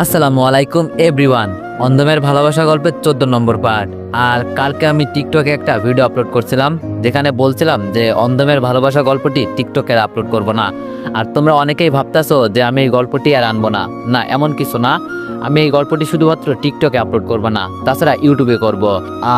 আসসালামু আলাইকুম এভরিওয়ান অন্ধমের ভালোবাসা গল্পের চোদ্দ নম্বর পার্ট আর কালকে আমি টিকটকে একটা ভিডিও আপলোড করছিলাম, যেখানে বলছিলাম যে অন্ধমের ভালোবাসা গল্পটি টিকটকে আপলোড করব না। আর তোমরা অনেকেই ভাবতাছো যে আমি এই গল্পটি আর আনব না। না, এমন কিছু না। আমি এই গল্পটি শুধুমাত্র টিকটকে আপলোড করব না, তাছাড়া ইউটিউবে করব।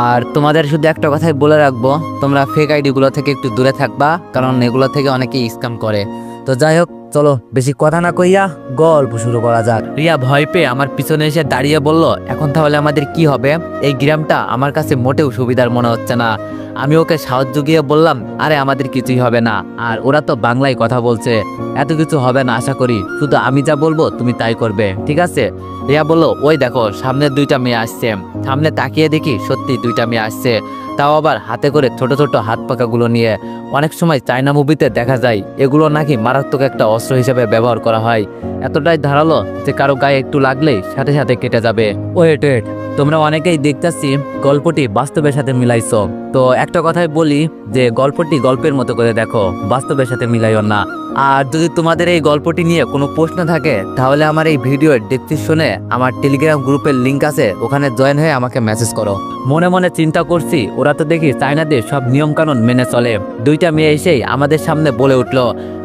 আর তোমাদের শুধু একটা কথাই বলে রাখব, তোমরা ফেক আইডিগুলো থেকে একটু দূরে থাকবা, কারণ এগুলো থেকে অনেকেই স্ক্যাম করে। তো যাই হোক চলো, বেশি কথা না কইয়া গল্প শুরু করা যাক। রিয়া ভয় পেয়ে আমার পিছনে এসে দাঁড়িয়ে বলল, এখন তাহলে আমাদের কি হবে? এই গ্রামটা আমার কাছে মোটেও সুবিধার মনে হচ্ছে না। আমি ওকে সাহায্য গিয়ে বললাম, আরে, আমাদের কিছুই হবে না। আর ওরা তো বাংলায় কথা বলছে। এত কিছু হবে না, আশা করি। শুধু আমি যা বলব, তুমি তাই করবে। ঠিক আছে? রিয়া বলল, ওই দেখো, সামনে দুইটা মেয়ে আসছে। সামনে তাকিয়ে দেখি সত্যি দুইটা মেয়ে আসছে। তাও আবার হাতে করে ছোট ছোট হাত পাকাগুলো নিয়ে অনেক সময় চায়না মুভিতে দেখা যায়, এগুলো নাকি মারাত্মক একটা অস্ত্র হিসেবে ব্যবহার করা হয়। এতটাই ধারালো যে কারও গায়ে একটু লাগলেই সাথে সাথে কেটে যাবে। ওয়েট ওয়েট, তোমরা অনেকেই দেখতেছি গল্পটি বাস্তবের সাথে মিলাইছো। তো একটা কথাই বলি যে গল্পটি গল্পের মতো করে দেখো, বাস্তবের সাথে মিলাইও না। আর যদি তোমাদের এই গল্পটি নিয়ে কোনো প্রশ্ন থাকে, তাহলে আমার এই ভিডিওর ডেসক্রিপশনে আমার টেলিগ্রাম গ্রুপের লিংক আছে, ওখানে জয়েন হয়ে আমাকে মেসেজ করো। মনে মনে চিন্তা করছি, ওরা তো দেখি চায়নাদের সব নিয়ম কানুন মেনে চলে। দুইটা মেয়ে এসেই আমাদের সামনে বলে উঠল,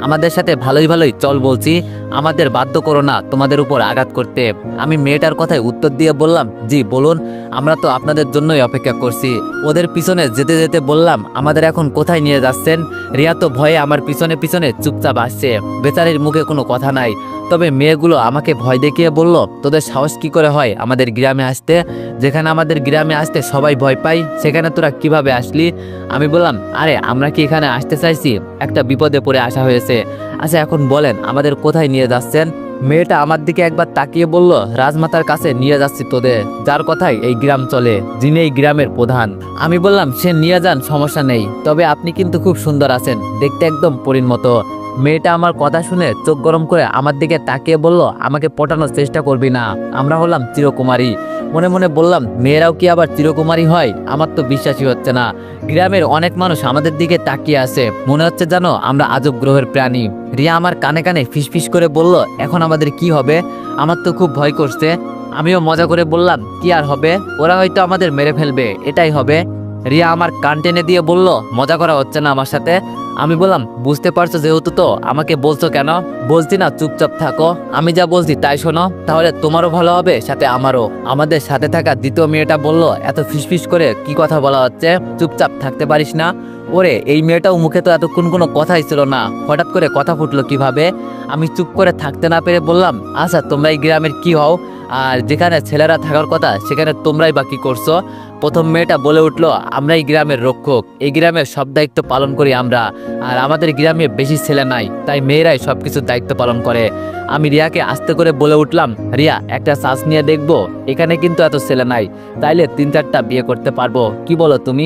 আমাদের সাথে ভালোই ভালোই চল বলছি, আমাদের বাধ্য করো না তোমাদের উপর আঘাত করতে। আমি মেয়েটার কথায় উত্তর দিয়ে বললাম, জি, বলুন, আমরা তো আপনাদের জন্যই অপেক্ষা করছি। ওদের পিছনে যেতে যেতে বললাম, আমাদের এখন কোথায় নিয়ে যাচ্ছেন? রিয়া তো ভয়ে আমার পিছনে পিছনে চুপচাপ আসছে। বেচারির মুখে কোনো কথা নাই। তবে মেয়েগুলো আমাকে ভয় দেখিয়ে বলল, তোদের সাহস কি করে হয় আমাদের গ্রামে আসতে? যেখানে আমাদের গ্রামে আসতে সবাই ভয় পায়, সেখানে তোরা কীভাবে আসলি? আমি বললাম, আরে, আমরা কি এখানে আসতে চাইছি? একটা বিপদে পড়ে আসা হয়েছে। আচ্ছা এখন বলেন, আমাদের কোথায় নিয়ে যাচ্ছেন? মেয়েটা আমার দিকে একবার তাকিয়ে বলল, রাজমাতার কাছে নিয়ে যাচ্ছি তোদের। যার কথাই এই গ্রাম চলে, যিনি এই গ্রামের প্রধান। আমি বললাম, সে নিয়ে যান, সমস্যা নেই। তবে আপনি কিন্তু খুব সুন্দর আছেন, দেখতে একদম পরিণ মতো। মেয়েটা আমার কথা শুনে চোখ গরম করে আমার দিকে তাকিয়ে বলল, আমাকে পটানোর চেষ্টা করবি না। আমরা হলাম চিরকুমারী। মনে মনে বললাম, মেয়েরাও কি আবার চিরকুমারী হয়? আমার তো বিশ্বাসই হচ্ছে না। গ্রামের অনেক মানুষ আমাদের দিকে তাকিয়ে আছে। মনে হচ্ছে জানো আমরা আজব গ্রহের প্রাণী। রিয়া আমার কানে কানে ফিসফিস করে বলল, এখন আমাদের কি হবে? আমার তো খুব ভয় করছে। আমিও মজা করে বললাম, কি আর হবে? ওরা হয়তো আমাদের মেরে ফেলবে। এটাই হবে। রিয়া আমার কান টেনে দিয়ে বলল, মজা করা হচ্ছে না আমার সাথে? আমি বললাম, বুঝতে পারছ যেহেতু তো, আমাকে বলছো কেন? বলছি না, চুপচাপ থাকো। আমি যা বলছি তাই শোনো। তাহলে তোমারও ভালো হবে, সাথে আমারও। আমাদের সাথে থাকা দ্বিতীয় মেয়েটা বলল, এত ফিসফিস করে কি কথা বলা হচ্ছে? চুপচাপ থাকতে পারিস না? ওরে, এই মেয়েটাও মুখে তো এতক্ষণ কোনো কথাই ছিল না। হঠাৎ করে কথা ফুটলো কীভাবে? আমি চুপ করে থাকতে না পেরে বললাম আচ্ছা তোমরা এই গ্রামের কি হও? আর যেখানে ছেলেরা থাকার কথা, সেখানে তোমরাই বা করছ? প্রথম মেয়েটা বলে উঠল আমরা এই গ্রামের রক্ষক। এই গ্রামের সব দায়িত্ব পালন করি আমরা। আর আমাদের গ্রামে বেশি ছেলে নাই, তাই মেয়েরাই সব কিছু দায়িত্ব পালন করে। আমি রিয়াকে আস্তে করে বলে উঠলাম, রিয়া, একটা শ্বাস নিয়ে দেখব। এখানে কিন্তু এত ছেলে নাই। তাইলে তিন চারটা বিয়ে করতে পারব। কি বলো তুমি?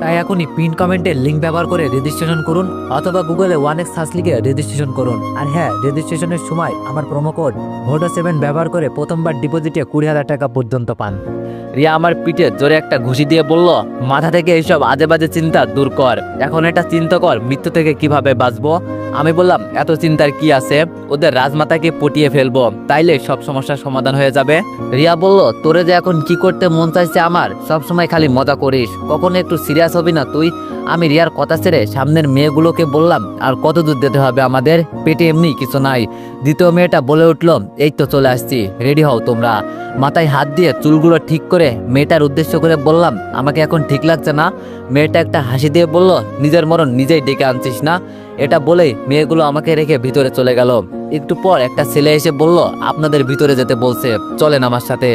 তাই এখনই পিন কমেন্টের লিঙ্ক ব্যবহার করে রেজিস্ট্রেশন করুন, অথবা গুগলে ওয়ান এক্স সার্চ লিখে রেজিস্ট্রেশন করুন। আর হ্যাঁ রেজিস্ট্রেশনের সময় আমার প্রোমো কোড ভোটো সেভেন ব্যবহার করে প্রথমবার ডিপোজিটে কুড়ি হাজার টাকা পর্যন্ত পান। রিয়া আমার পিঠে জোরে একটা ঘুষি দিয়ে বলল, মাথা থেকে এইসব আজে বাজে চিন্তা দূর কর। এখন এটা চিন্তা কর, মৃত্যু থেকে কীভাবে বাঁচবো? আমি বললাম, এত চিন্তার কি আছে? ওদের রাজমাতাকে পটিয়ে ফেলব, তাইলে সব সমস্যার সমাধান হয়ে যাবে। রিয়া বলল, তোরে যে এখন কি করতে মন চাইছে আমার, সব সময় খালি মজা করিস। কখনো একটু সিরিয়াস হবি না তুই? আমি রিয়ার কথা ছেড়ে সামনের মেয়েগুলোকে বললাম, আর কত দূর যেতে হবে আমাদের? পেটে এমনি কিছু নাই। দ্বিতীয় মেয়েটা বলে উঠল, এই তো চলে আসছি, রেডি হও তোমরা। মাথায় হাত দিয়ে চুলগুলো ঠিক করে মেয়েটার উদ্দেশ্য করে বললাম, আমাকে এখন ঠিক লাগছে না। মেয়েটা একটা হাসি দিয়ে বলল, নিজের মরণ নিজেই ডেকে আনছিস না? এটা বলেই মেয়েগুলো আমাকে রেখে ভিতরে চলে গেল। একটু পর একটা ছেলে এসে বলল, আপনাদের ভিতরে যেতে বলছে, চলেন আমার সাথে।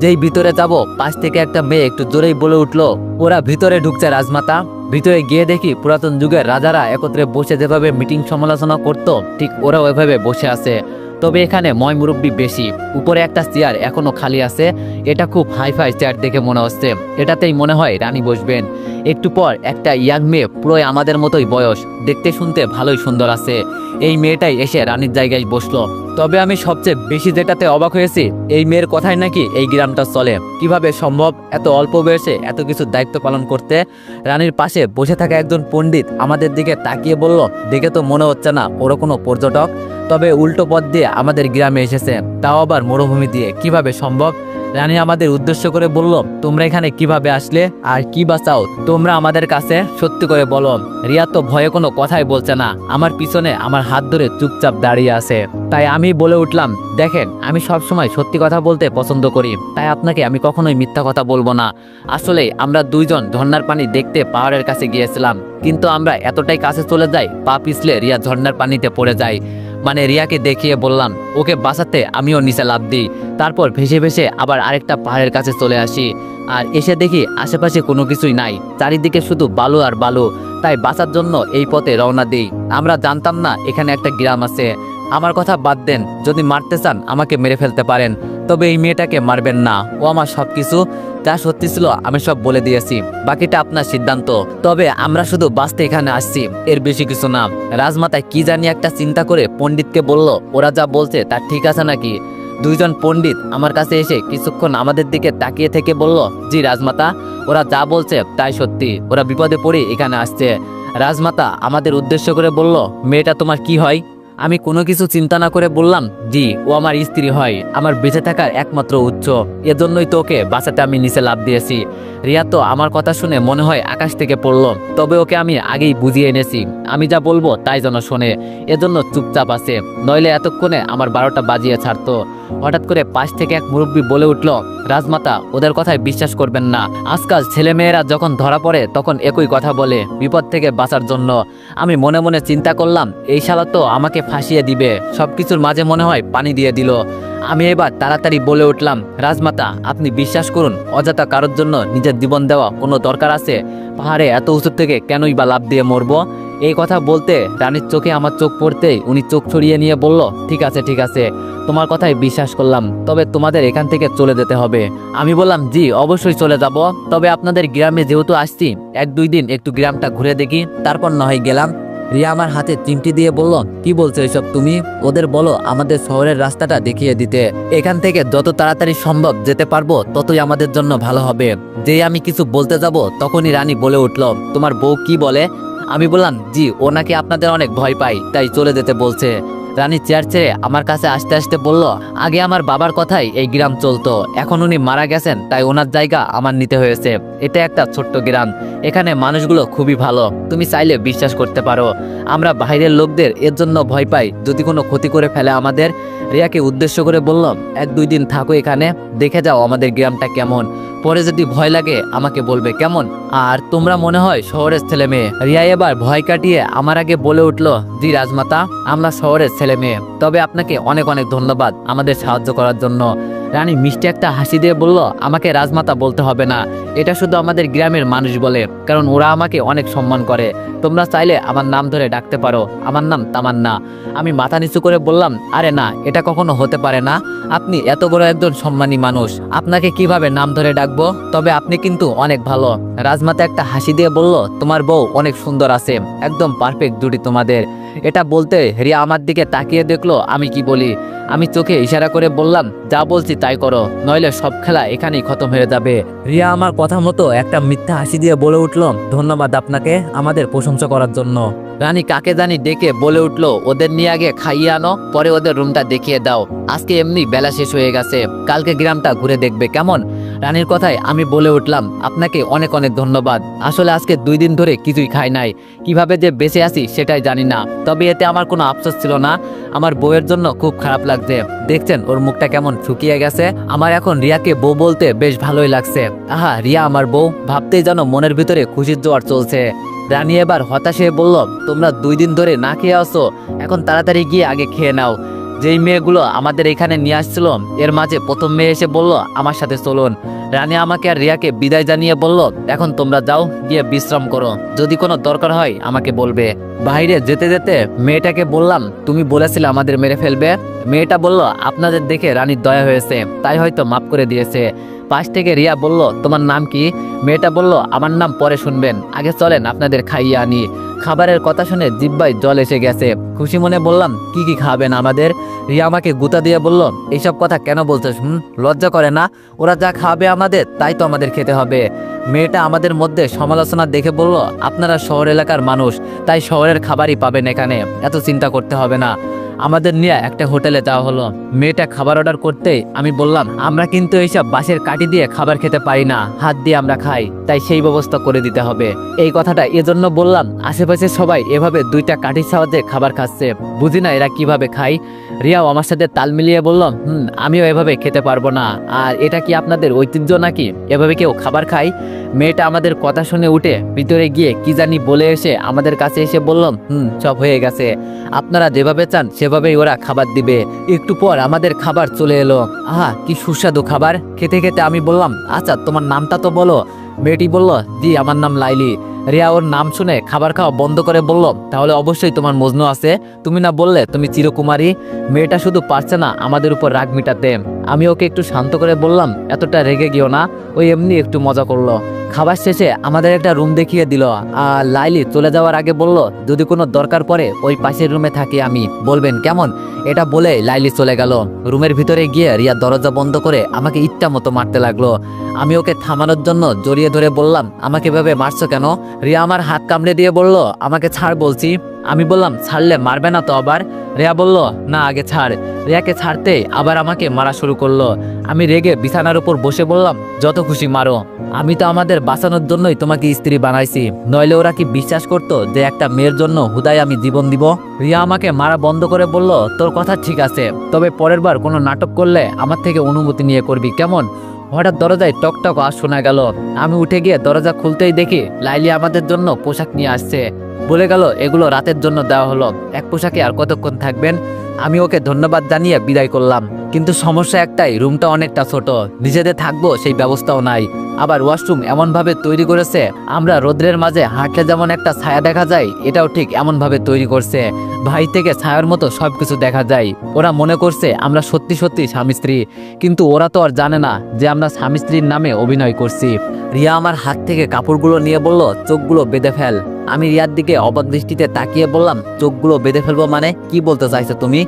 যেই ভিতরে যাব, পাশ থেকে একটা মেয়ে একটু জোরেই বলে উঠল, ওরা ভিতরে ঢুকছে, রাজমাতা। ভিতরে গিয়ে দেখি পুরাতন যুগের রাজারা একত্রে বসে যেভাবে মিটিং সমালোচনা করত, ঠিক ওরা ওইভাবে বসে আছে। তবে এখানে ময় মুরব্বী বেশি। উপরে একটা চেয়ার এখনও খালি আছে। এটা খুব হাইফাই চেয়ার দেখে মনে হচ্ছে। এটাতেই মনে হয় রানী বসবেন। একটু পর একটা ইয়াং মেয়ে পুরোই আমাদের মতোই বয়স। দেখতে শুনতে ভালোই সুন্দর আছে। এই মেয়েটাই এসে রানীর জায়গায় বসল। তবে আমি সবচেয়ে বেশি যেটাতে অবাক হয়েছি, এই মেয়ের কথাই নাকি এই গ্রামটা চলে। কীভাবে সম্ভব এত অল্প বয়সে এত কিছু দায়িত্ব পালন করতে? রানীর পাশে বসে থাকা একজন পণ্ডিত আমাদের দিকে তাকিয়ে বলল, দেখে তো মনে হচ্ছে না ওরা কোনো পর্যটক। তবে উল্টো পথ দিয়ে আমাদের গ্রামে এসেছে। তাও আবার মরুভূমি দিয়ে। কীভাবে সম্ভব? রানী আমাদের উদ্দেশ্য করে বলল, তোমরা এখানে কীভাবে আসলে আর কি বাঁচাও? তোমরা আমাদের কাছে সত্যি করে বলো। রিয়া তো ভয়ে কোনো কথাই বলছে না। আমার পিছনে আমার হাত ধরে চুপচাপ দাঁড়িয়ে আছে। তাই আমি বলে উঠলাম, দেখেন, আমি সব সময় সত্যি কথা বলতে পছন্দ করি। তাই আপনাকে আমি কখনোই মিথ্যা কথা বলব না। আসলে আমরা দুইজন ঝর্ণার পানি দেখতে পাহাড়ের কাছে গিয়েছিলাম। কিন্তু আমরা এতটাই কাছে চলে যাই, পা পিছলে রিয়া ঝর্ণার পানিতে পড়ে যায়। মানে রিয়াকে দেখিয়ে বললাম, ওকে বাঁচাতে আমিও নিচে লাভ দিই। তারপর ভেসে ভেসে আবার আরেকটা পাহাড়ের কাছে চলে আসি। আর এসে দেখি আশেপাশে কোনো কিছুই নাই, চারিদিকে শুধু বালু আর বালু। তাই বাঁচার জন্য এই পথে রওনা দিই। আমরা জানতাম না এখানে একটা গ্রাম আছে। আমার কথা বাদ দেন, যদি মারতে চান আমাকে মেরে ফেলতে পারেন। তবে এই মেয়েটাকে মারবেন না। ও আমার সব কিছু যা সত্যি ছিল, আমি সব বলে দিয়েছি। বাকিটা আপনার সিদ্ধান্ত। তবে আমরা শুধু বাঁচতে এখানে আসছি। এর বেশি কিছু না। রাজমাতায় কি জানি একটা চিন্তা করে পণ্ডিতকে বলল, ওরা যা বলছে তা ঠিক আছে নাকি? দুইজন পণ্ডিত আমার কাছে এসে কিছুক্ষণ আমাদের দিকে তাকিয়ে থেকে বলল, জি রাজমাতা, ওরা যা বলছে তাই সত্যি। ওরা বিপদে পড়ে এখানে আসছে। রাজমাতা আমাদের উদ্দেশ্য করে বলল, মেয়েটা তোমার কি হয়? আমি কোনো কিছু চিন্তা না করে বললাম, জি, ও আমার স্ত্রী হয়, আমার বেঁচে থাকার একমাত্র উৎস। এজন্যই তোকে বাঁচাতে আমি নিচে লাভ দিয়েছি। রিয়া তো আমার কথা শুনে মনে হয় আকাশ থেকে পড়ল, তবে ওকে আমি আগেই বুঝিয়ে এনেছি। আমি যা বলব তাই যেন শোনে, এজন্য চুপচাপ আছে, নইলে এতক্ষণে আমার বারোটা বাজিয়ে ছাড়তো। হঠাৎ করে পাশ থেকে এক মুরব্বী বলে উঠল, রাজমাতা, ওদের কথায় বিশ্বাস করবেন না। আজকাল ছেলেমেয়েরা যখন ধরা পড়ে, তখন একই কথা বলে, বিপদ থেকে বাঁচার জন্য। আমি মনে মনে চিন্তা করলাম, এই শালা তো আমাকে ফাঁসিয়ে দিবে। সবকিছুর মাঝে মনে হয় পানি দিয়ে দিল। আমি এবার তাড়াতাড়ি বলে উঠলাম, রাজমাতা, আপনি বিশ্বাস করুন, অযথা কারোর জন্য নিজের জীবন দেওয়া কোনো দরকার আছে? পাহাড়ে এত উঁচু থেকে কেনই বা লাভ দিয়ে মরবো? এই কথা বলতে রানীর চোখে আমার চোখ পড়তেই উনি চোখ ছড়িয়ে নিয়ে বলল, ঠিক আছে ঠিক আছে, তোমার কথাই বিশ্বাস করলাম, তবে তোমাদের এখান থেকে চলে যেতে হবে। আমি বললাম, জি, অবশ্যই চলে যাব, তবে আপনাদের গ্রামে যেহেতু আসছি, এক দুই দিন একটু গ্রামটা ঘুরে দেখি, তারপর না হয় গেলাম। রিয়া আমার হাতে চিমটি দিয়ে বলল, কি বলছো এসব তুমি? ওদের বলো, আমাদের শহরের রাস্তাটা দেখিয়ে দিতে। এখান থেকে যত তাড়াতাড়ি সম্ভব যেতে পারব, ততই আমাদের জন্য ভালো হবে। যে আমি কিছু বলতে যাব, তখনই রানী বলে উঠল, তোমার বউ কি বলে? আমি বললাম, জি ওনাকে আপনাদের অনেক ভয় পাই তাই চলে যেতে বলছে। রানী চেয়ার ছেড়ে আমার কাছে আসতে আসতে বলল, আগে আমার বাবার কথাই এই গ্রাম চলতো। এখন উনি মারা গেছেন, তাই ওনার জায়গা আমার নিতে হয়েছে। এটা একটা ছোট্ট গ্রাম। এখানে মানুষগুলো খুবই ভালো। তুমি চাইলে বিশ্বাস করতে পারো। আমরা বাইরের লোকদের এর জন্য ভয় পাই। যদি কোনো ক্ষতি করে ফেলে আমাদের? রিয়াকে উদ্দেশ্য করে বললাম, এক দুই দিন থাকো এখানে, দেখে যাও আমাদের গ্রামটা কেমন। পরে যদি ভয় লাগে, আমাকে বলবে কেমন। আর তোমরা মনে হয় শহরের ছেলে মেয়ে রিয়া এবার ভয় কাটিয়ে আমার আগে বলে উঠল, জি রাজমাতা, আমরা শহরের ছেলে মেয়ে তবে আপনাকে অনেক অনেক ধন্যবাদ আমাদের সাহায্য করার জন্য। রানী মিষ্টি একটা হাসি দিয়ে বলল, আমাকে রাজমাতা বলতে হবে না। এটা শুধু আমাদের গ্রামের মানুষ বলে, কারণ ওরা আমাকে অনেক সম্মান করে। তোমরা চাইলে আমার নাম ধরে ডাকতে পারো। আমার নাম তামান্না। আমি মাথা নিচু করে বললাম, আরে না, এটা কখনো হতে পারে না। আপনি এত বড় একজন সম্মানী মানুষ। আপনাকে কীভাবে নাম ধরে ডাকবো? তবে আপনি কিন্তু অনেক ভালো। রাজমাতা একটা হাসি দিয়ে বলল, তোমার বউ অনেক সুন্দর আছে। একদম পারফেক্ট জুটি তোমাদের। এটা বলতে রিয়া আমার দিকে তাকিয়ে দেখল, আমি কি বলি? আমি চোখে ইশারা করে বললাম, যা বলছি তাই করো, নইলে সব খেলা এখানেই খতম হয়ে যাবে। রিয়া, আমার কথা মতো একটা মিথ্যা হাসি দিয়ে বলে উঠল। ধন্যবাদ আপনাকে আমাদের প্রশংসা করার জন্য। রানী কাকে জানি ডেকে বলে উঠল, ওদের নিয়ে আগে খাইয়ে আনো, পরে ওদের রুমটা দেখিয়ে দাও। আজকে এমনি বেলা শেষ হয়ে গেছে। কালকে গ্রামটা ঘুরে দেখবে, কেমন? রানীর কথায় আমি বলে উঠলাম, আপনাকে অনেক অনেক ধন্যবাদ। আসলে আজকে দুই দিন ধরে কিছুই খাই নাই। কীভাবে যে বেঁচে আছি সেটাই জানি না। তবে এতে আমার কোনো আফসোস ছিল না। আমার বউয়ের জন্য খুব খারাপ লাগছে। দেখছেন, ওর মুখটা কেমন শুকিয়ে গেছে। আমার এখন রিয়াকে বউ বলতে বেশ ভালোই লাগছে। আহা, রিয়া আমার বউ। ভাবতেই যেন মনের ভিতরে খুশির জোয়ার চলছে। রানী এবার হতাশে বলল, তোমরা দুই দিন ধরে না খেয়ে আসো এখন তাড়াতাড়ি গিয়ে আগে খেয়ে নাও। যেই মেয়েগুলো আমাদের এখানে নিয়ে আসছিল, এর মাঝে প্রথম মেয়ে এসে বলল, আমার সাথে চলুন। রানী আমাকে আর রিয়াকে বিদায় জানিয়ে বলল, এখন তোমরা যাও, গিয়ে বিশ্রাম করো। যদি কোনো দরকার হয়, আমাকে বলবে। বাইরে যেতে যেতে মেয়েটাকে বললাম, তুমি বলেছিলে আমাদের মেরে ফেলবে। মেয়েটা বলল, আপনাদের দেখে রানীর দয়া হয়েছে, তাই হয়তো মাফ করে দিয়েছে। পাশ থেকে রিয়া বলল, তোমার নাম কি? মেয়েটা বলল, আমার নাম পরে শুনবেন। আগে চলেন, আপনাদের খাইয়ে আনি। খাবারের কথা শুনে জিব্বায় জল এসে গেছে। খুশি মনে বললাম, কি কি খাবেন আমাদের? রিয়া আমাকে গুতা দিয়ে বলল, এইসব কথা কেন বলছিস, হুম? লজ্জা করে না? ওরা যা খাবে আমাদের, তাই তো আমাদের খেতে হবে। মেয়েটা আমাদের মধ্যে সমালোচনা দেখে বলল, আপনারা শহর এলাকার মানুষ, তাই শহরের খাবারই পাবেন এখানে। এত চিন্তা করতে হবে না। আমাদের নিয়ে একটা হোটেলে যাওয়া হলো। মেয়েটা খাবার অর্ডার করতে আমি বললাম, আমরা কিন্তু এইসব বাঁশের কাটি দিয়ে খাবার খেতে পারি না, হাত দিয়ে আমরা খাই, তাই সেই ব্যবস্থা করে দিতে হবে। এই কথাটা এজন্য বললাম, আশেপাশে সবাই এভাবে দুইটা কাঠির সাহায্যে খাবার খাচ্ছে। বুঝি না এরা কীভাবে খায়? রিয়াও আমার সাথে তাল মিলিয়ে বলল, হুম, আমিও এভাবে খেতে পারব না। আর এটা কি আপনাদের ঐতিহ্য নাকি? এভাবে কেউ খাবার খায়? মেয়েটা আমাদের কথা শুনে উঠে ভিতরে গিয়ে কি জানি বলে এসে আমাদের কাছে এসে বললাম হুম, সব হয়ে গেছে। আপনারা যেভাবে চান, সেভাবেই ওরা খাবার দিবে। একটু পর আমাদের খাবার চলে এলো। আহা, কি সুস্বাদু খাবার। খেতে খেতে আমি বললাম আচ্ছা তোমার নামটা তো বলো। মেয়েটি বলল, জি, আমার নাম লাইলি। রিয়া ওর নাম শুনে খাবার খাওয়া বন্ধ করে বলল, তাহলে অবশ্যই তোমার মজনু আছে। তুমি না বললে তুমি চিরকুমারী। মেয়েটা শুধু পারছে না আমাদের উপর রাগ মিটাতে। আমি ওকে একটু শান্ত করে বললাম, এতটা রেগে গিয়েও না ওই এমনি একটু মজা করল। খাবার শেষে আমাদের একটা রুম দেখিয়ে দিল, আর লাইলি চলে যাওয়ার আগে বলল, যদি কোনো দরকার পড়ে, ওই পাশের রুমে থাকি আমি। বলবেন, কেমন? এটা বলে লাইলি চলে গেল। রুমের ভিতরে গিয়ে রিয়া দরজা বন্ধ করে আমাকে ইচ্ছা মতো মারতে লাগল। আমি ওকে থামানোর জন্য জড়িয়ে ধরে বললাম, আমাকে ভেবে মারছো কেন? রিয়া আমার হাত কামড়ে দিয়ে বলল, আমাকে ছাড় বলছি। আমি বললাম, ছাড়লে মারবে না তো আবার? রিয়া বলল, না, আগে ছাড়। রিয়াকে ছাড়তে আবার আমাকে মারা শুরু করল। আমি রেগে বিছানার উপর বসে বললাম, যত খুশি মারো। আমি তো আমাদের বাঁচানোর জন্যই তোমাকে স্ত্রী বানাইছি। নইলে ওরা কি বিশ্বাস করতো যে একটা মেয়ের জন্য হুদায় আমি জীবন দিব? রিয়া আমাকে মারা বন্ধ করে বলল, তোর কথা ঠিক আছে, তবে পরের বার কোনো নাটক করলে আমার থেকে অনুমতি নিয়ে করবি, কেমন? হঠাৎ দরজায় টকটক আওয়াজ শোনা গেল। আমি উঠে গিয়ে দরজা খুলতেই দেখি লাইলি আমাদের জন্য পোশাক নিয়ে আসছে। বলে গেল, এগুলো রাতের জন্য দেওয়া হলো। এক পোশাকে আর কতক্ষণ থাকবেন? আমি ওকে ধন্যবাদ জানিয়ে বিদায় করলাম। কিন্তু সমস্যা একটাই, রুমটা অনেকটা ছোট। নিজেদের থাকব, সেই ব্যবস্থাও নাই। আবার ওয়াশরুম এমনভাবে তৈরি করেছে, আমরা রোদ্রের মাঝে হাঁটলে যেমন একটা ছায়া দেখা যায়, এটাও ঠিক এমনভাবে তৈরি করছে। ভাই থেকে ছায়ার মতো সবকিছু দেখা যায়। ওরা মনে করছে, আমরা সত্যি সত্যি স্বামী স্ত্রী। কিন্তু ওরা তো আর জানে না যে আমরা স্বামী স্ত্রীর নামে অভিনয় করছি। রিয়া আমার হাত থেকে কাপড়গুলো নিয়ে বলল, চোখগুলো বেঁধে ফেল। আমি রিয়ার দিকে অবাক দৃষ্টিতে তাকিয়ে বললাম, চোখগুলো বেঁধে ফেলব মানে? কি বলতে চাইছো তুমি?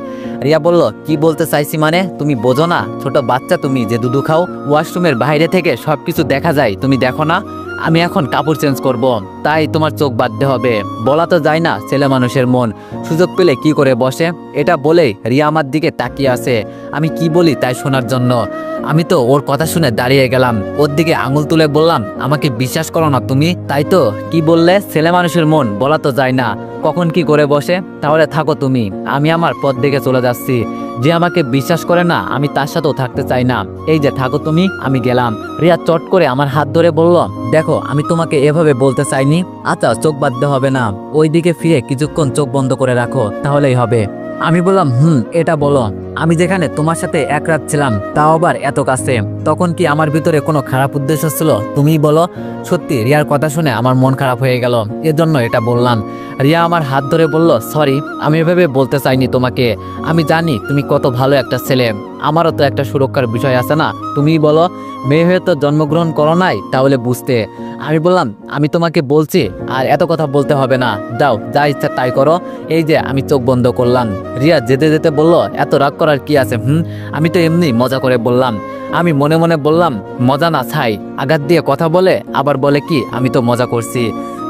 রিয়া বলল, কি বলতে চাইছি মানে? তুমি বোঝো না, ছোট বাচ্চা তুমি, যে দুধু খাও, ওয়াশরুমের বাইরে থেকে সব কিছু দেখা যায়, তুমি দেখো না? আমি এখন কাপড় চেঞ্জ করব, তাই তোমার চোখ বাঁধতে হবে। বলা তো যায় না, ছেলে মানুষের মন। সুযোগ পেলে কি করে বসে? এটা বলেই রিয়া আমার দিকে তাকিয়ে আছে। আমি কি বলি তাই শোনার জন্য? আমি তো ওর কথা শুনে দাঁড়িয়ে গেলাম। ওর দিকে আঙুল তুলে বললাম, আমাকে বিশ্বাস করো না তুমি। তাই তো, কি বললে? ছেলে মানুষের মন, বলা তো যায় না। কখন কি করে বসে? তাহলে থাকো তুমি। আমি আমার পথ দিকে চলে যাচ্ছি। যে আমাকে বিশ্বাস করে না, আমি তার সাথেও থাকতে চাই না। এই যে থাকো তুমি, আমি গেলাম। রিয়া চট করে আমার হাত ধরে বলল, দেখো, আমি তোমাকে এভাবে বলতে চাইনি। আচ্ছা চোখ বাঁধতে হবে না। ওইদিকে ফিরে কিছুক্ষণ চোখ বন্ধ করে রাখো, তাহলেই হবে। আমি বললাম, হুম, এটা বলো। আমি যেখানে তোমার সাথে এক রাত ছিলাম, তাও আবার এত কাছে। তখন কি আমার ভিতরে কোনো খারাপ উদ্দেশ্য ছিল? তুমিই বলো। সত্যি, রিয়ার কথা শুনে আমার মন খারাপ হয়ে গেল। এর জন্য এটা বললাম। রিয়া আমার হাত ধরে বলল সরি আমি এভাবে বলতে চাইনি তোমাকে। আমি জানি তুমি কত ভালো একটা ছেলে। আমারও তো একটা সুরক্ষার বিষয় আছে না? তুমিই বলো। মেয়ে হয়ে তো জন্মগ্রহণ করো নাই, তাহলে বুঝতে। আমি বললাম, আমি তোমাকে বলছি, আর এত কথা বলতে হবে না। যাও, যা ইচ্ছা তাই করো। এই যে, আমি চোখ বন্ধ করলাম। রিয়া যেতে যেতে বলল, এত রাগ করার কি আছে, হুম? আমি তো এমনি মজা করে বললাম। আমি মনে মনে বললাম, মজা না ছাই, আঘাত দিয়ে কথা বলে, আবার বলে কি, আমি তো মজা করছি।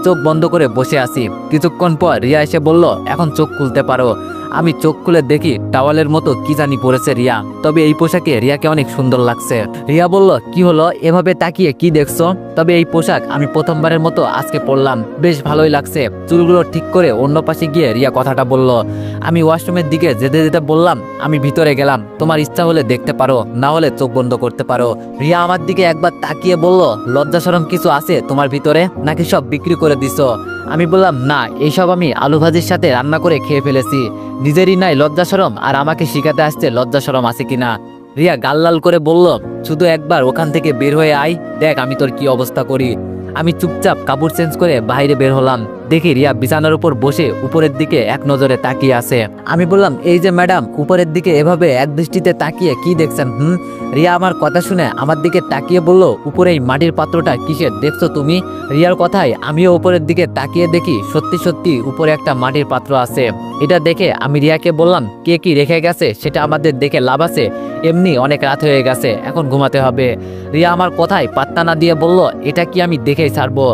চোখ বন্ধ করে বসে আছি। কিছুক্ষণ পর রিয়া এসে বলল, এখন চোখ খুলতে পারো। আমি চোখ খুলে দেখি টাওয়ালের মতো কি জানি পড়েছে রিয়া। তবে এই পোশাকে রিয়াকে অনেক সুন্দর লাগছে। রিয়া বলল, কি হলো? এভাবে তাকিয়ে কি দেখছ? তবে এই পোশাক আমি প্রথমবারের মতো আজকে পরলাম। বেশ ভালোই লাগছে। চুলগুলো ঠিক করে অন্য পাশে গিয়ে রিয়া কথাটা বলল, আমি ওয়াশরুমের দিকে যেতে যেতে বললাম, আমি ভিতরে গেলাম। তোমার ইচ্ছা হলে দেখতে পারো, না হলে চোখ বন্ধ করতে পারো। রিয়া আমার দিকে একবার তাকিয়ে বলল লজ্জা সরম কিছু আছে তোমার ভিতরে? নাকি সব বিক্রি করে দিছো? আমি বললাম, না, এইসব আমি আলু ভাজির সাথে রান্না করে খেয়ে ফেলেছি। নিজেরই নাই লজ্জা সরম, আর আমাকে শিখাতে আসছে লজ্জা সরম আছে কিনা। রিয়া গাল্লাল করে বলল, শুধু একবার ওখান থেকে বের হয়ে আয়, দেখ আমি তোর কি অবস্থা করি। আমি চুপচাপ কাপড় চেঞ্জ করে বাইরে বের হলাম। দেখি রিয়া বিছানার উপর বসে উপরের দিকে এক নজরে তাকিয়ে আছে। আমি বললাম, এই যে ম্যাডাম, উপরের দিকে এভাবে এক দৃষ্টিতে তাকিয়ে কি দেখছেন, হুম? রিয়া আমার কথা শুনে আমার দিকে তাকিয়ে বলল উপরে এই মাটির পাত্রটা কিসের, দেখছ তুমি? রিয়ার কথায় আমিও উপরের দিকে তাকিয়ে দেখি সত্যি সত্যি উপরে একটা মাটির পাত্র আছে। এটা দেখে আমি রিয়াকে বললাম, কে কি রেখে গেছে, সেটা আমাদের দেখে লাভ আছে। এমনি অনেক রাত হয়ে গেছে, এখন ঘুমাতে হবে। রিয়া আমার কথায় পাত্তা না দিয়ে বলল, এটা কি আমি দেখেই ছাড়বো?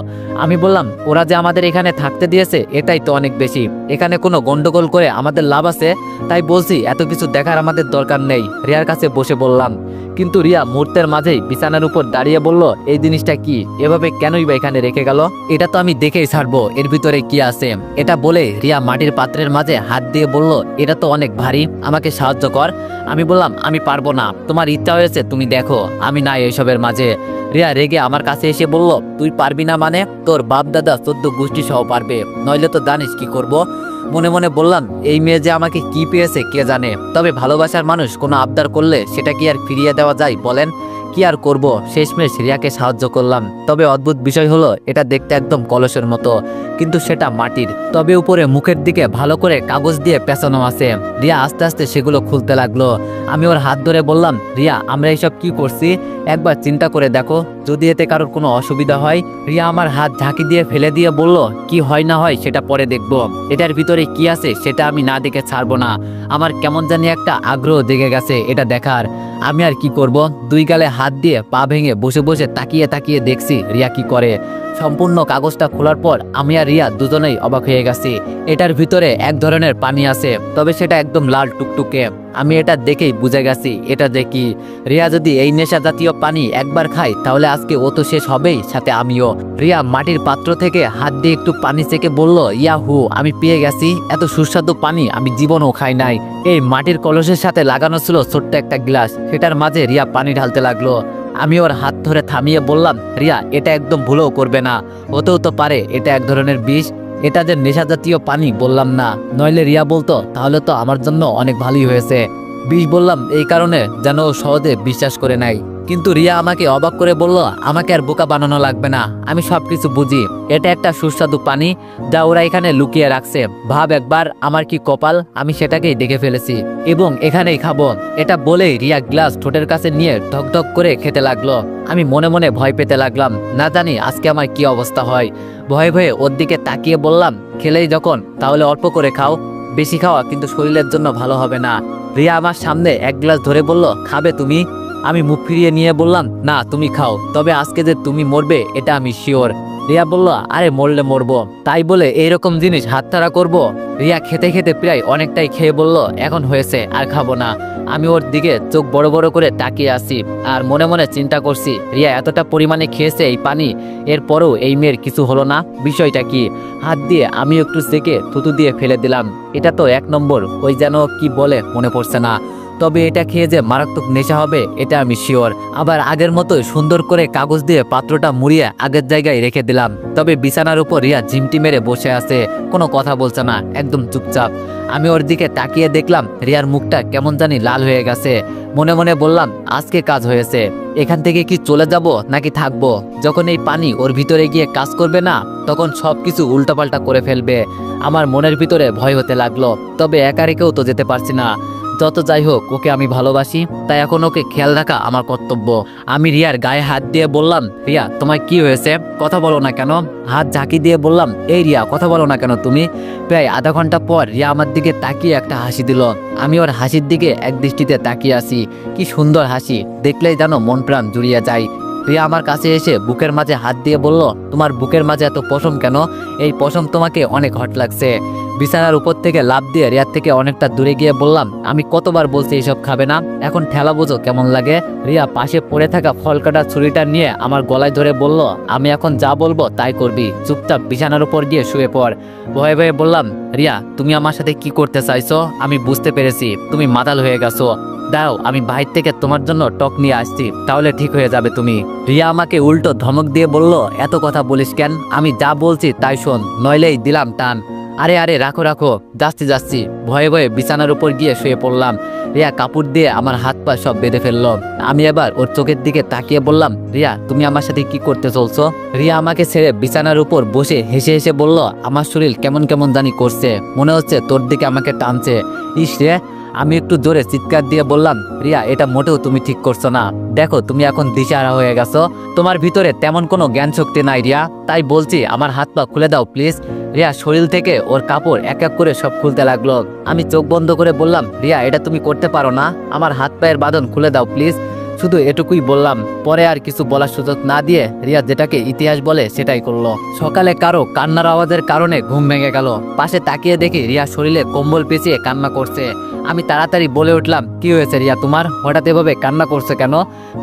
আমি বললাম, ওরা যে আমাদের এখানে থাকতে দিয়েছে, এটাই তো অনেক বেশি। এখানে কোনো গন্ডগোল করে আমাদের লাভ আছে, তাই বলছি এত কিছু দেখার আমাদের দরকার নেই, রিয়ার কাছে বসে বললাম। কিন্তু রিয়া মুহূর্তের মাঝেই বিছানার উপর দাঁড়িয়ে বলল, এই জিনিসটা কি? এভাবে কেনই বা এখানে রেখে গেল? এটা তো আমি দেখেই ছাড়বো, এর ভিতরে কি আছে? এটা বলে রিয়া মাটির পাত্রের মাঝে হাত দিয়ে বলল, এটা তো অনেক ভারী, আমাকে সাহায্য কর। আমি বললাম, আমি পারব না, তোমার ইচ্ছা হয়েছে, তুমি দেখো, আমি নাই এইসবের মাঝে। রিয়া রেগে আমার কাছে এসে বলল, তুই পারবি না মানে? তোর বাপ দাদা চোদ্দ গোষ্ঠী সহ পারবে। নইলে তো জানিস কি করব। মনে মনে বললাম, এই মেয়ে যে আমাকে কি পেয়েছে কে জানে? তবে ভালোবাসার মানুষ কোনো আবদার করলে সেটা কি আর ফিরিয়ে দেওয়া যায় বলেন? কি আর করব? শেষমেশ রিয়াকে সাহায্য করলাম। তবে অদ্ভুত বিষয় হলো, এটা দেখতে একদম কলসের মতো। কিন্তু সেটা মাটির। তবে উপরে মুখের দিকে ভালো করে কাগজ দিয়ে পেঁচানো আছে। রিয়া আস্তে আস্তে সেগুলো খুলতে লাগল। আমি ওর হাত ধরে বললাম, রিয়া, আমরা এইসব কি করছি? একবার চিন্তা করে দেখো। যদি এতে কারোর কোনো অসুবিধা হয়? রিয়া আমার হাত ঝাঁকি দিয়ে ফেলে দিয়ে বলল, কি হয় না হয় সেটা পরে দেখব। এটার ভিতরে কি আছে সেটা আমি না দেখে ছাড়বো না। আমার কেমন জানি একটা আগ্রহ জেগে গেছে এটা দেখার। আমি আর কি করব? দুই গালে হাত দিয়ে পা ভেঙে বসে বসে তাকিয়ে তাকিয়ে দেখছি রিয়া কি করে। সম্পূর্ণ কাগজটা খোলার পর আমি আর রিয়া দুজনেই অবাক হয়ে গেছি। এটার ভিতরে এক ধরনের পানি আছে, তবে সেটা একদম লাল টুকটুকে। আমি এটা দেখেই বুঝে গেছি, এটা দেখি রিয়া যদি এই নেশা জাতীয় পানি একবার খায়, তাহলে আজকে ও তো শেষ হবেই, সাথে আমিও। রিয়া মাটির পাত্র থেকে হাত দিয়ে একটু পানি চেকে বলল, ইয়াহু, আমি পেয়ে গেছি। এত সুস্বাদু পানি আমি জীবনও খাই নাই। এই মাটির কলসের সাথে লাগানো ছিল ছোট্ট একটা গ্লাস। সেটার মাঝে রিয়া পানি ঢালতে লাগল। আমি ওর হাত ধরে থামিয়ে বললাম, রিয়া, এটা একদম ভুলেও করবে না। হতেও তো পারে এটা এক ধরনের বিষ। এটা যে নেশা জাতীয় পানি বললাম না। নইলে রিয়া বলতো, তাহলে তো আমার জন্য অনেক ভালোই হয়েছে। বিষ বললাম, এই কারণে যেন সহজে বিশ্বাস করে নাই। কিন্তু রিয়া আমাকে অবাক করে বলল, আমাকে আর বোকা বানানো লাগবে না, আমি সব কিছু বুঝি। এটা একটা সুস্বাদু পানি যা ওরা এখানে লুকিয়ে রাখছে। ভাব একবার, আমার কি কপাল? আমি সেটাকেই দেখে ফেলেছি। এবং এখানেই খাব। এটা বলেই রিয়া গ্লাস ঠোঁটের কাছে নিয়ে ঢকঢক করে খেতে লাগল। আমি মনে মনে ভয় পেতে লাগলাম। না জানি আজকে আমার কি অবস্থা হয়। ভয়ে ভয়ে ওর দিকে তাকিয়ে বললাম, খেলেই যখন, তাহলে অল্প করে খাও। বেশি খাওয়া কিন্তু শরীরের জন্য ভালো হবে না। রিয়া আমার সামনে এক গ্লাস ধরে বলল, খাবে তুমি? আমি মুখ ফিরিয়ে নিয়ে বললাম, না, তুমি খাও। তবে আজকে যে তুমি মরবে, এটা আমি শিওর রিয়া বলল, আরে, মরলে মরবো। তাই বলে এইরকম জিনিস হাতছাড়া করব। রিয়া খেতে খেতে প্রায় অনেকটাই খেয়ে বলল, এখন হয়েছে, আর খাব না। আমি ওর দিকে চোখ বড় বড় করে তাকিয়ে আসি আর মনে মনে চিন্তা করছি, রিয়া এতটা পরিমাণে খেয়েছে এই পানি, এরপরও এই মেয়ের কিছু হলো না? বিষয়টা কি? হাত দিয়ে আমি একটু সেকে থুতু দিয়ে ফেলে দিলাম। এটা তো এক নম্বর, ওই যেন কি বলে, মনে পড়ছে না। তবে এটা খেয়ে যে মারাত্মক নেশা হবে, এটা আমি শিওর আবার আগের মতোই সুন্দর করে কাগজ দিয়ে পাত্রটা মুড়িয়ে আগের জায়গায় রেখে দিলাম। তবে বিছানার উপর রিয়া ঝিমটি মেরে বসে আছে। কোনো কথা বলছে না, একদম চুপচাপ। আমি ওর দিকে তাকিয়ে দেখলাম রিয়ার মুখটা কেমন জানি লাল হয়ে গেছে। মনে মনে বললাম, আজকে কাজ হয়েছে। এখান থেকে কি চলে যাব নাকি থাকব? যখন এই পানি ওর ভিতরে গিয়ে কাজ করবে না, তখন সব কিছু উল্টাপাল্টা করে ফেলবে। আমার মনের ভিতরে ভয় হতে লাগল, তবে একা রেখেও তো যেতে পারছি না। যত যাই হোক, ওকে আমি ভালোবাসি, তাই এখন ওকে খেয়াল রাখা আমার কর্তব্য। আমি রিয়ার গায়ে হাত দিয়ে বললাম, রিয়া তোমার কি হয়েছে? কথা বলো না কেন? হাত ঝাঁকি দিয়ে বললাম, এই রিয়া, কথা বলো না কেন তুমি? প্রায় আধা ঘণ্টা পর রিয়া আমার দিকে তাকিয়ে একটা হাসি দিল। আমি ওর হাসির দিকে এক দৃষ্টিতে তাকিয়ে আসি কি সুন্দর হাসি, দেখলেই যেন মন প্রাণ জুড়িয়ে যায়। রিয়া আমার কাছে এসে বুকের মাঝে হাত দিয়ে বলল, তোমার বুকের মাঝে এত পশম কেন? এই পশম তোমাকে অনেক হট লাগছে। বিছানার উপর থেকে লাভ দিয়ে রিয়ার থেকে অনেকটা দূরে গিয়ে বললাম, আমি কতবার বলছি এইসব খাবে না? এখন ঠেলা বোঝো কেমন লাগে? রিয়া পাশে পড়ে থাকা ফল কাটা ছুরিটা নিয়ে আমার গলায় ধরে বলল, আমি এখন যা বলব তাই করবি। চুপচাপ বিছানার উপর গিয়ে শুয়ে পড়। ভয়ে ভয়ে বললাম, রিয়া, তুমি আমার সাথে কি করতে চাইছো? আমি বুঝতে পেরেছি, তুমি মাতাল হয়ে গেছো। দাও, আমি বাইর থেকে তোমার জন্য টক নিয়ে আসছি, তাহলে ঠিক হয়ে যাবে তুমি। রিয়া আমাকে উল্টো ধমক দিয়ে বলল, এত কথা বলিস কেন? আমি যা বলছি তাই শোন, নইলেই দিলাম টান। আরে আরে, রাখো রাখো। যাচ্ছি যাচ্ছি। ভয়ে ভয়ে বিছানার উপর গিয়ে শুয়ে পড়লাম। রিয়া কাপড় দিয়ে আমার হাত পা সব বেঁধে ফেলল। আমি এবার ওর চোখের দিকে তাকিয়ে বললাম, রিয়া, তুমি আমার সাথে কি করতে চলছো? রিয়া আমাকে ছেড়ে বিছানার উপর বসে হেসে হেসে বলল, আমার শরীর কেমন কেমন জানি করছে। মনে হচ্ছে তোর দিকে আমাকে টানছে। ইস রে আমি একটু জোরে চিৎকার দিয়ে বললাম, রিয়া, এটা মোটেও তুমি ঠিক করছ না। দেখো, তুমি এখন দিশাহারা হয়ে গেছো। তোমার ভিতরে তেমন কোনো জ্ঞান শক্তি নাই রিয়া। তাই বলছি, আমার হাত পা খুলে দাও, প্লিজ। রিয়া শরীর থেকে ওর কাপড় এক এক করে সব খুলতে লাগল। আমি চোখ বন্ধ করে বললাম, রিয়া, এটা তুমি করতে পারো না। আমার হাত পায়ের বাঁধন খুলে দাও, প্লিজ। শুধু এটুকুই বললাম, পরে আর কিছু বলার সুযোগ না দিয়ে রিয়া যেটাকে ইতিহাস বলে সেটাই করল। সকালে কারও কান্নার আওয়াজের কারণে ঘুম ভেঙে গেল। পাশে তাকিয়ে দেখি রিয়া শরীরে কম্বল পেঁচিয়ে কান্না করছে। আমি তাড়াতাড়ি বলে উঠলাম, কি হয়েছে রিয়া তোমার? হঠাৎ এভাবে কান্না করছে কেন?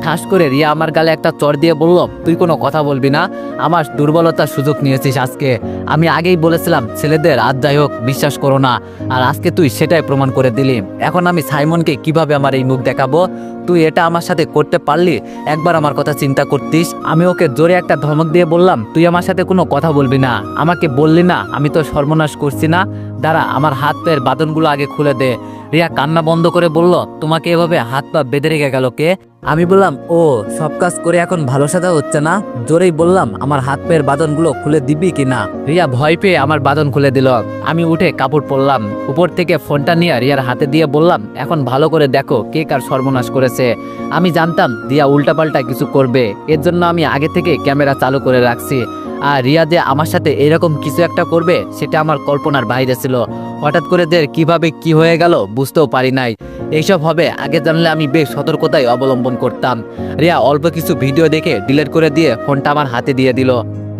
ঠাস করে রিয়া আমার গালে একটা চর দিয়ে বলল, তুই কোনো কথা বলবি না। আমার দুর্বলতার সুযোগ নিয়েছিস আজকে। আমি আগেই বলেছিলাম, ছেলেদের আজ যাই হোক, বিশ্বাস করো না। আর আজকে তুই সেটাই প্রমাণ করে দিলি। এখন আমি সাইমনকে কীভাবে আমার এই মুখ দেখাবো? তুই এটা আমার সাথে করতে পারলি? একবার আমার কথা চিন্তা করতিস? আমি ওকে জোরে একটা ধমক দিয়ে বললাম, তুই আমার সাথে কোনো কথা বলবি না। আমাকে বললি না, আমি তো সর্বনাশ করছি না। দাঁড়া, আমার হাত পায়ের বাদনগুলো আগে খুলে দে। রিয়া কান্না বন্ধ করে বলল, তোমাকে এভাবে হাত পা বেঁধে রেখে গেল কে? আমি বললাম, ও, সব কাজ করে এখন ভালো সাজা হচ্ছে না? জোরেই বললাম, আমার হাত পায়ের বাদনগুলো খুলে দিবি কি না? রিয়া ভয় পেয়ে আমার বাদন খুলে দিল। আমি উঠে কাপড় পরলাম। উপর থেকে ফোনটা নিয়ে রিয়ার হাতে দিয়ে বললাম, এখন ভালো করে দেখো কে কার সর্বনাশ করেছে। আমি জানতাম, রিয়া উল্টাপাল্টা কিছু করবে। এর জন্য আমি আগে থেকে ক্যামেরা চালু করে রাখছি। আর রিয়া যে আমার সাথে এরকম কিছু একটা করবে, সেটা আমার কল্পনার বাইরে ছিল। হঠাৎ করে দের কীভাবে কি হয়ে গেল বুঝতেও পারি নাই। এইসব হবে, আগে জানলে আমি বেশ সতর্কতায় অবলম্বন করতাম। রিয়া অল্প কিছু ভিডিও দেখে ডিলিট করে দিয়ে ফোনটা আমার হাতে দিয়ে দিল।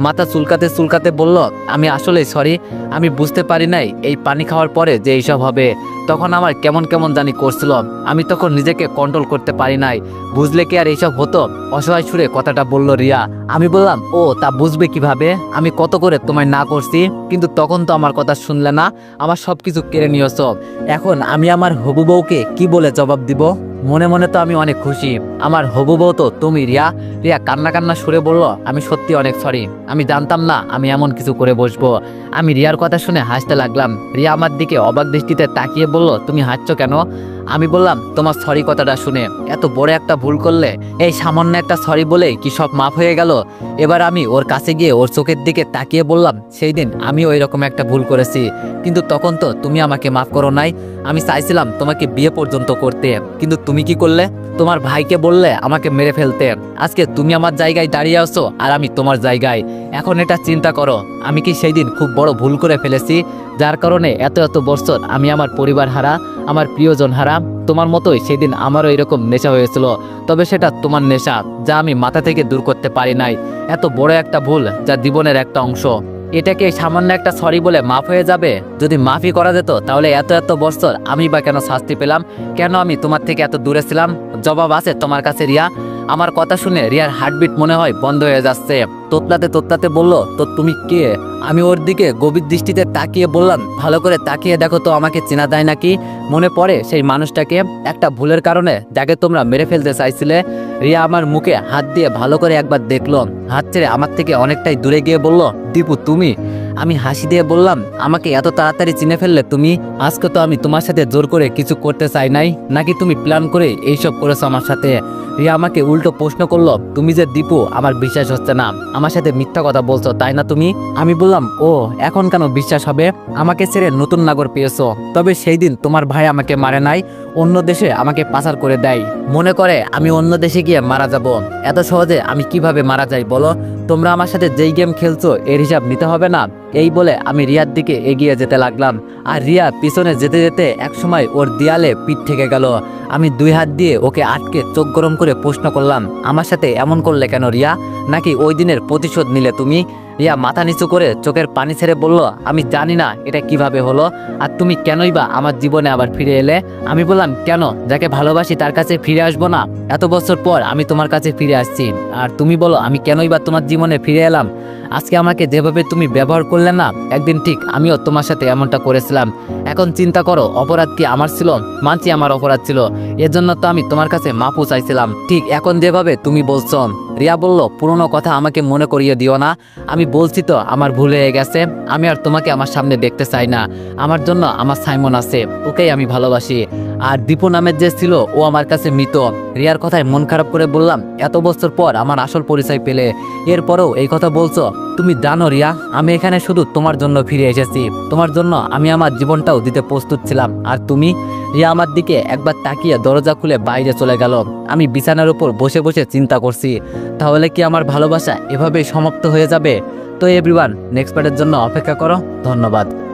মাথা চুলকাতে চুলকাতে বলল, আমি আসলে সরি আমি বুঝতে পারি নাই এই পানি খাওয়ার পরে যে এইসব হবে। তখন আমার কেমন কেমন জানি করছিল, আমি তখন নিজেকে কন্ট্রোল করতে পারি নাই। বুঝলে কি আর এইসব হতো? অসহায় সুরে কথাটা বলল রিয়া। আমি বললাম, ও, তা বুঝবে কীভাবে? আমি কত করে তোমায় না করছি, কিন্তু তখন তো আমার কথা শুনলে না, আমার সব কিছু কেড়ে নিয়েছ। এখন আমি আমার হবু বউকে কি বলে জবাব দিব? মনে মনে তো আমি অনেক খুশি। আমার হবু বউ তো তুমি, রিয়া। রিয়া, কান্না কান্না সুরে বলল, আমি সত্যি অনেক সরি আমি জানতাম না আমি এমন কিছু করে বসবো। আমি রিয়ার কথা শুনে হাসতে লাগলাম। রিয়া আমার দিকে অবাক দৃষ্টিতে তাকিয়ে বলল, তুমি হাসছো কেন? আমি বললাম, তোমার সরি কথাটা শুনে। এত বড় একটা ভুল করলে, এই সামান্য একটা সরি বলে কি সব মাফ হয়ে গেল? এবার আমি ওর কাছে গিয়ে ওর চোখের দিকে তাকিয়ে বললাম, সেই দিন আমি ওই রকম একটা ভুল করেছি। কিন্তু তখন তো তুমি আমাকে মাফ করো নাই। আমি চাইছিলাম তোমাকে বিয়ে পর্যন্ত করতে। কিন্তু তুমি কি করলে? তোমার ভাইকে বললে আমাকে মেরে ফেলতে। আজকে তুমি আমার জায়গায় দাঁড়িয়ে আছো আর আমি তোমার জায়গায়। এখন এটা চিন্তা করো। আমি কি সেই দিন খুব বড় ভুল করে ফেলেছি? যার কারণে এত এত বছর আমি আমার পরিবার হারা, আমার প্রিয়জন হারা তোমার মতোই সেদিন আমারও এরকম নেশা হয়েছিল। তবে সেটা তোমার নেশা, যা আমি মাথা থেকে দূর করতে পারি নাই। এত বড় একটা ভুল, যা জীবনের একটা অংশ। এটাকে সামান্য একটা সরি বলে মাফ হয়ে যাবে? যদি মাফি করা যেত, তাহলে এত এত বছর আমি বা কেন শাস্তি পেলাম? কেন আমি তোমার থেকে এত দূরে ছিলাম? জবাব আছে তোমার কাছে, রিয়া। আমার কথা শুনে রিয়ার হার্টবিট মনে হয় বন্ধ হয়ে যাচ্ছে। তোতলাতে তোতলাতে বলল, তো তুমি কে? আমি ওর দিকে গভীর দৃষ্টিতে তাকিয়ে বললাম, ভালো করে তাকিয়ে দেখো তো আমাকে চেনা যায় নাকি? মনে পড়ে সেই মানুষটাকে একটা ভুলের কারণে যাকে তোমরা মেরে ফেলতে চাইছিলে। রিয়া আমার মুখে হাত দিয়ে ভালো করে একবার দেখল, হাত ছেড়ে আমার থেকে অনেকটাই দূরে গিয়ে বলল, দীপু, তুমি আমি হাসি দিয়ে বললাম, আমাকে এত তাড়াতাড়ি চিনে ফেললে তুমি? আজকে তো আমি তোমার সাথে জোর করে কিছু করতে চাই নাই। নাকি তুমি প্ল্যান করে এইসব করেছ আমার সাথে? রিয়া আমাকে উল্টো প্রশ্ন করল, তুমি যে দীপু, আমার বিশ্বাস হচ্ছে না। আমার সাথে মিথ্যা কথা বলছো, তাই না তুমি? আমি বললাম, ও, এখন কেন বিশ্বাস হবে? আমাকে ছেড়ে নতুন নাগর পেয়েছ। তবে সেই দিন তোমার ভাই আমাকে মারে নাই, অন্য দেশে আমাকে পাচার করে দেয়। মনে করে আমি অন্য দেশে গিয়ে মারা যাব। এত সহজে আমি কীভাবে মারা যাই বলো? তোমরা আমার সাথে যেই গেম খেলছো, এর হিসাব নিতে হবে না? এই বলে আমি রিয়ার দিকে এগিয়ে যেতে লাগলাম। আর রিয়া পিছনে যেতে যেতে একসময় ওর দেয়ালে পিঠ থেকে গেল। আমি দুই হাত দিয়ে ওকে আটকে চোখ গরম করে প্রশ্ন করলাম, আমার সাথে এমন করলে কেন রিয়া? নাকি ওই দিনের প্রতিশোধ নিলে তুমি? রিয়া মাথা নিচু করে চোখের পানি ছেড়ে বলল, আমি জানি না এটা কীভাবে হলো আর তুমি কেনই বা আমার জীবনে আবার ফিরে এলে? আমি বললাম, কেন? যাকে ভালোবাসি তার কাছে ফিরে আসব না। এত বছর পর আমি তোমার কাছে ফিরে আসছি। আর তুমি বলো, আমি কেনই বা তোমার জীবনে ফিরে এলাম? আজকে আমাকে যেভাবে তুমি ব্যবহার করলে না, একদিন ঠিক আমিও তোমার সাথে এমনটা করেছিলাম। এখন চিন্তা করো, অপরাধ কি আমার ছিল? মানছি আমার অপরাধ ছিল। এর জন্য তো আমি তোমার কাছে মাপু চাইছিলাম। ঠিক এখন যেভাবে তুমি বলছো রিয়া বলল, পুরনো কথা আমাকে মনে করিয়ে দিও না। আমি বলছি তো, আমার ভুল হয়ে গেছে। আমি আর তোমাকে আমার সামনে দেখতে চাই না। আমার জন্য আমার সাইমন আছে, ওকেই আমি ভালোবাসি। আর দীপু নামের যে ছিল, ও আমার কাছে মৃত। রিয়ার কথায় মন খারাপ করে বললাম, এত বছর পর আমার আসল পরিচয় পেলে। এরপরেও এই কথা বলছো? তুমি জানো রিয়া, আমি এখানে শুধু তোমার জন্য ফিরে এসেছি। তোমার জন্য আমি আমার জীবনটাও দিতে প্রস্তুত ছিলাম। আর তুমি? রিয়া আমার দিকে একবার তাকিয়ে দরজা খুলে বাইরে চলে গেল। আমি বিছানার উপর বসে বসে চিন্তা করছি, তাহলে কি আমার ভালোবাসা এভাবেই সমাপ্ত হয়ে যাবে? তো এভরিওয়ান নেক্সট পার্টের জন্য অপেক্ষা করো। ধন্যবাদ।